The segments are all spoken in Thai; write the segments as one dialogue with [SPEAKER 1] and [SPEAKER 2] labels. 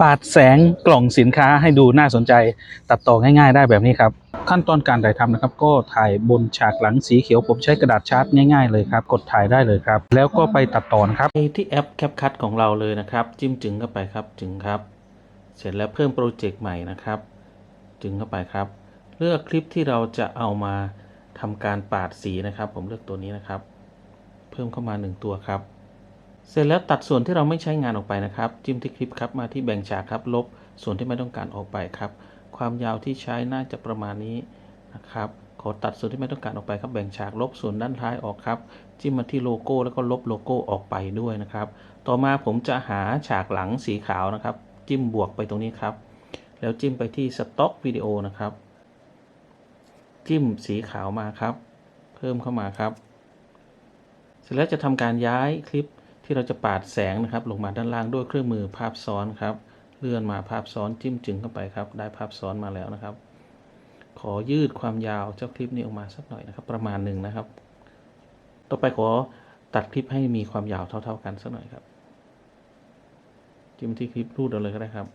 [SPEAKER 1] ปาดแสงกล่องสินค้าให้ดูน่าสนใจตัดต่อง่ายๆ ได้แบบนี้ครับ ขั้นตอนการถ่ายทำนะครับ ก็ถ่ายบนฉากหลังสีเขียวผมใช้กระดาษชาร์ตง่ายๆเลยครับ กดถ่ายได้เลยครับ แล้วก็ไปตัดต่อนะครับไปที่แอป CapCut ของเราเลยนะครับ จิ้มจึงเข้าไปครับจึงครับ เสร็จแล้วเพิ่มโปรเจกต์ใหม่นะครับ จึงเข้าไปครับ เลือกคลิปที่เราจะเอามาทำการปาดสีนะครับ ผมเลือกตัวนี้นะครับ เพิ่มเข้ามา 1 ตัวครับ เสร็จแล้วตัดส่วนที่เราไม่ใช้งานออกไปนะครับ จิ้มที่คลิปครับมาที่แบ่งฉากครับ ลบส่วนที่ไม่ต้องการออกไปครับ ความยาวที่ใช้น่าจะประมาณนี้นะครับ ขอตัดส่วนที่ไม่ต้องการออกไปครับ แบ่งฉากลบส่วนด้านท้ายออกครับ จิ้มมาที่โลโก้แล้วก็ลบโลโก้ออกไปด้วยนะครับ ต่อมาผมจะหาฉากหลังสีขาวนะครับ จิ้มบวกไปตรงนี้ครับ แล้วจิ้มไปที่สต็อกวิดีโอนะครับ จิ้มสีขาวมาครับ เพิ่มเข้ามาครับ เสร็จแล้วจะทำการย้ายคลิป ที่เราจะปาดแสงนะครับ ลงมาด้านล่างด้วยเครื่องมือภาพซ้อนครับ เลื่อนมาภาพซ้อนจิ้มจึงเข้าไปครับ ได้ภาพซ้อนมาแล้วนะครับ ขอยืดความยาวเจ้าคลิปนี้ออกมาสักหน่อยนะครับ ประมาณหนึ่งนะครับ ต่อไปขอตัดคลิปให้มีความยาวเท่า ๆ กันสักหน่อยครับ จิ้มที่คลิปรูดเอาเลยก็ได้ครับ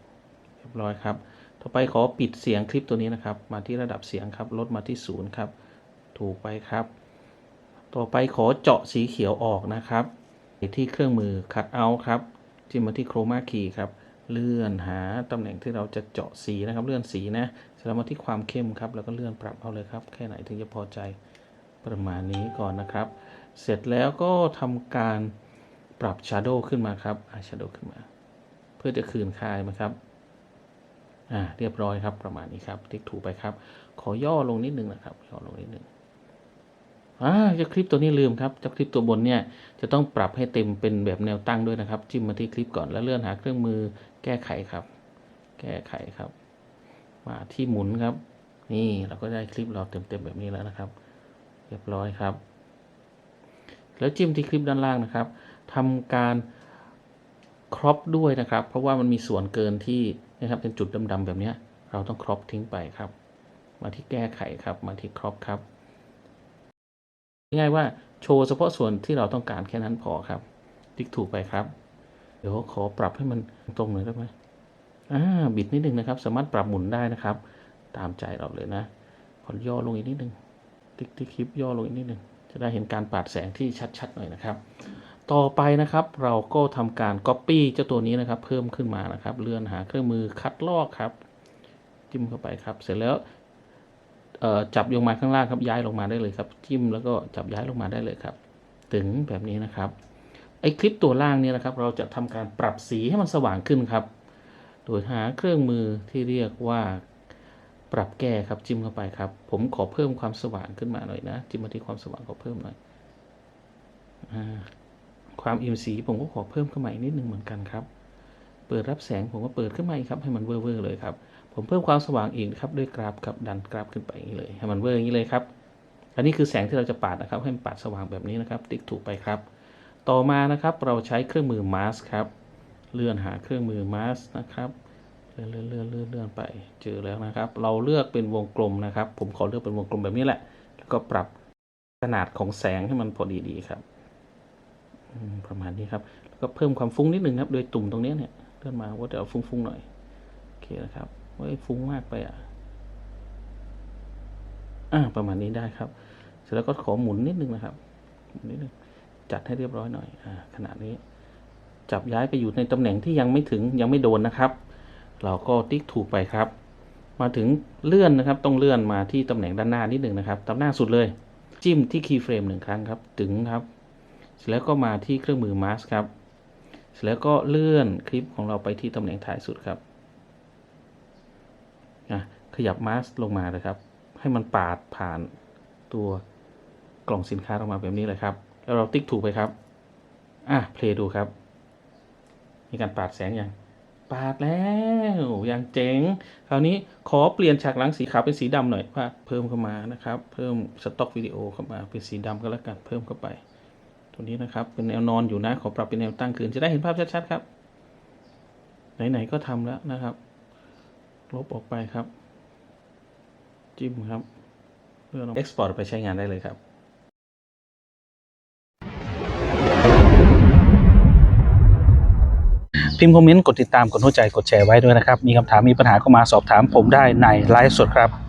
[SPEAKER 1] เรียบร้อยครับ ต่อไปขอปิดเสียงคลิปตัวนี้นะครับ มาที่ระดับเสียงครับ ลดมาที่ศูนย์ครับ ถูกไปครับ ต่อไปขอเจาะสีเขียวออกนะครับ ที่เครื่องมือ Cut Out ครับจิ้มมาที่ Chroma Key ครับเลื่อนหาตำแหน่งที่เราจะเจาะสีนะครับ เลื่อนสีนะเสร็จแล้วมาที่ความเข้มครับ แล้วก็เลื่อนปรับเอาเลยครับ แค่ไหนถึงจะพอใจประมาณนี้ก่อนนะครับ เสร็จแล้วก็ทำการปรับ Shadow ขึ้นมาครับอา Shadow ขึ้นมา เพื่อจะคืนคายนะครับอ่าเรียบร้อยครับประมาณนี้ครับติ๊กถูไปครับ ขอย่อลงนิดนึงนะครับย่อลงนิดนึง อ่าจ้าคลิปตัวนี้ลืมครับจ้าคลิปตัวบนเนี่ยจะต้องปรับให้เต็มเป็นแบบแนวตั้งด้วยนะครับ จิ้มมาที่คลิปก่อนแล้วเลื่อนหาเครื่องมือแก้ไขครับ แก้ไขครับ มาที่หมุนครับ นี่เราก็ได้คลิปเราเต็มๆแบบนี้แล้วนะครับ เรียบร้อยครับ แล้วจิ้มที่คลิปด้านล่างนะครับทำการครอปด้วยนะครับ เพราะว่ามันมีส่วนเกินที่นะครับเป็นจุดดำๆแบบเนี้ยเราต้องครอปทิ้งไปครับ มาที่แก้ไขครับมาที่ครอปครับ ง่ายว่าโชว์เฉพาะส่วนที่เราต้องการแค่นั้นพอครับ ติ๊กถูกไปครับ เดี๋ยวขอปรับให้มันตรงหน่อยได้ไหมอ่าบิดนิดนึงนะครับ สามารถปรับหมุนได้นะครับ ตามใจเราเลยนะขอย่อลงอีกนิดนึง ติ๊กที่คลิปย่อลงอีกนิดนึงจะได้เห็นการปาดแสงที่ชัดๆหน่อยนะครับ ต่อไปนะครับเราก็ทำการ Copy เจ้าตัวนี้นะครับ เพิ่มขึ้นมานะครับ เลื่อนหาเครื่องมือคัดลอกครับ จิ้มเข้าไปครับ เสร็จแล้ว จับลงมาข้างล่างครับย้ายลงมาได้เลยครับ จิ้มแล้วก็จับย้ายลงมาได้เลยครับ ถึงแบบนี้นะครับไอคลิปตัวล่างเนี่ยนะครับ เราจะทำการปรับสีให้มันสว่างขึ้นครับ โดยหาเครื่องมือที่เรียกว่าปรับแก้ครับจิ้มเข้าไปครับ ผมขอเพิ่มความสว่างขึ้นมาหน่อยนะ จิ้มมาที่ความสว่างขอเพิ่มหน่อยอความอิ่มสีผมก็ขอเพิ่มขึ้นมาอีกนิดนึงเหมือนกันครับ เปิดรับแสงผมก็เปิดขึ้นมาอีกครับให้มันเวอร์เลยครับ ผมเพิ่มความสว่างอีกครับด้วยกราฟครับดันกราฟขึ้นไปอย่างนี้เลย ให้มันเวอร์อย่างนี้เลยครับ อันนี้คือแสงที่เราจะปาดนะครับ ให้มันปาดสว่างแบบนี้นะครับ ติ๊กถูกไปครับ ต่อมานะครับเราใช้เครื่องมือมาสครับ เลื่อนหาเครื่องมือมาสนะครับเลื่อนเลื่อนเลื่อนเลื่อนไปเจอแล้วนะครับ เราเลือกเป็นวงกลมนะครับ ผมขอเลือกเป็นวงกลมแบบนี้แหละ แล้วก็ปรับขนาดของแสงให้มันพอดีๆครับประมาณนี้ครับ แล้วก็เพิ่มความฟุ้งนิดนึงครับ โดยตุ่มตรงนี้เนี่ย เลื่อนมาว่าจะเอาฟุ้งๆหน่อยโอเคนะครับเฮ้ยฟุ้งมากไปอะอ่าประมาณนี้ได้ครับ เสร็จแล้วก็ขอหมุนนิดนึงนะครับหมุนนิดนึงจัดให้เรียบร้อยหน่อยอ่าขนาดนี้ จับย้ายไปอยู่ในตำแหน่งที่ยังไม่ถึงยังไม่โดนนะครับ เราก็ติ๊กถูกไปครับ มาถึงเลื่อนนะครับ ต้องเลื่อนมาที่ตำแหน่งด้านหน้านิดหนึ่งนะครับตำหน้าสุดเลย จิ้มที่คีย์เฟรมหนึ่งครั้งครับ ถึงครับ เสร็จแล้วก็มาที่เครื่องมือมาสครับ เสร็จแล้วก็เลื่อนคลิปของเราไปที่ตำแหน่งท้ายสุดครับขยับมาสลงมาเลยครับ ให้มันปาดผ่านตัวกล่องสินค้าออกมาแบบนี้เลยครับ แล้วเราติ๊กถูกไปครับ อะเพลย์ดูครับ มีการปาดแสงยังปาดแล้วอย่างเจ๋ง คราวนี้ขอเปลี่ยนฉากหลังสีขาวเป็นสีดำหน่อยว่าเพิ่มเข้ามานะครับ เพิ่มสต็อกวิดีโอเข้ามาเป็นสีดำก็แล้วกันเพิ่มเข้าไป ตัวนี้นะครับเป็นแนวนอนอยู่นะขอปรับเป็นแนวตั้งคืนจะได้เห็นภาพชัดๆครับ ไหนๆก็ทำแล้วนะครับ ลบออกไปครับ จิ้มครับเลื่อน export ไปใช้งานได้เลยครับ
[SPEAKER 2] พิมพ์คอมเมนต์ กดติดตาม กดหัวใจ กดแชร์ไว้ด้วยนะครับ มีคำถาม มีปัญหาก็มาสอบถามผมได้ในไลฟ์สดครับ